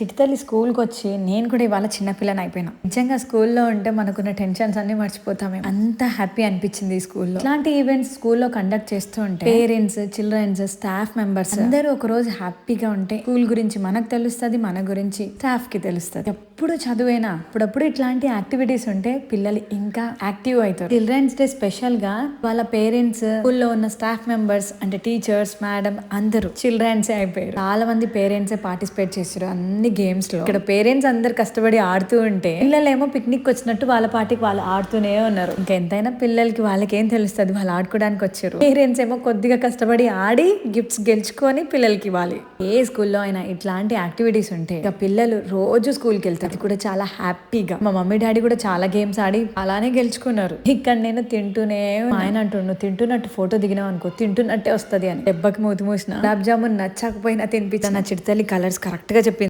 చిటితల్లి స్కూల్కి వచ్చి నేను కూడా ఇవాళ చిన్నపిల్లని అయిపోయినా. నిజంగా స్కూల్లో ఉంటే మనకున్న టెన్షన్స్ అన్ని మర్చిపోతామే అంత హ్యాపీ అనిపించింది స్కూల్లో. ఇలాంటి ఈవెంట్స్ స్కూల్లో కండక్ట్ చేస్తూ ఉంటే పేరెంట్స్ చిల్డ్రన్స్ స్టాఫ్ మెంబర్స్ అందరూ ఒక రోజు హ్యాపీగా ఉంటే స్కూల్ గురించి మనకు తెలుస్తుంది మన గురించి స్టాఫ్కి తెలుస్తుంది. ఎప్పుడు చదువేనా అప్పుడప్పుడు ఇట్లాంటి యాక్టివిటీస్ ఉంటే పిల్లలు ఇంకా యాక్టివ్ అవుతారు. చిల్డ్రన్స్ డే స్పెషల్గా వాళ్ళ పేరెంట్స్ స్కూల్లో ఉన్న స్టాఫ్ మెంబర్స్ అంటే టీచర్స్ మేడం అందరూ చిల్డ్రన్స్ అయిపోయారు. చాలా మంది పేరెంట్స్ పార్టిసిపేట్ చేశారు అన్ని గేమ్స్లో ఇక్కడ పేరెంట్స్ అందరు కష్టపడి ఆడుతూ ఉంటే పిల్లలేమో పిక్నిక్ వచ్చినట్టు వాళ్ళ పాటికి వాళ్ళు ఆడుతూనే ఉన్నారు. ఇంకా ఎంతైనా పిల్లలకి వాళ్ళకేం తెలుస్తుంది? వాళ్ళు ఆడుకోవడానికి వచ్చారు. పేరెంట్స్ ఏమో కొద్దిగా కష్టపడి ఆడి గిఫ్ట్స్ గెలుచుకొని పిల్లలకి ఇవ్వాలి. ఏ స్కూల్లో అయినా ఇట్లాంటి యాక్టివిటీస్ ఉంటే ఇక పిల్లలు రోజు స్కూల్కి వెళ్తారు. అది కూడా చాలా హ్యాపీగా మా మమ్మీ డాడీ కూడా చాలా గేమ్స్ ఆడి అలానే గెలుచుకున్నారు. ఇక్కడ నేను తింటూనే ఆయన అంటుండు తింటున్నట్టు ఫోటో దిగినావు అనుకో తింటున్నట్టే వస్తది అని. దెబ్బకి మూతి మూసిన. గులాబ్ జామున్ నచ్చకపోయినా తినిపించిన. నా చిడతల్లి కలర్స్ కరెక్ట్గా చెప్పింది.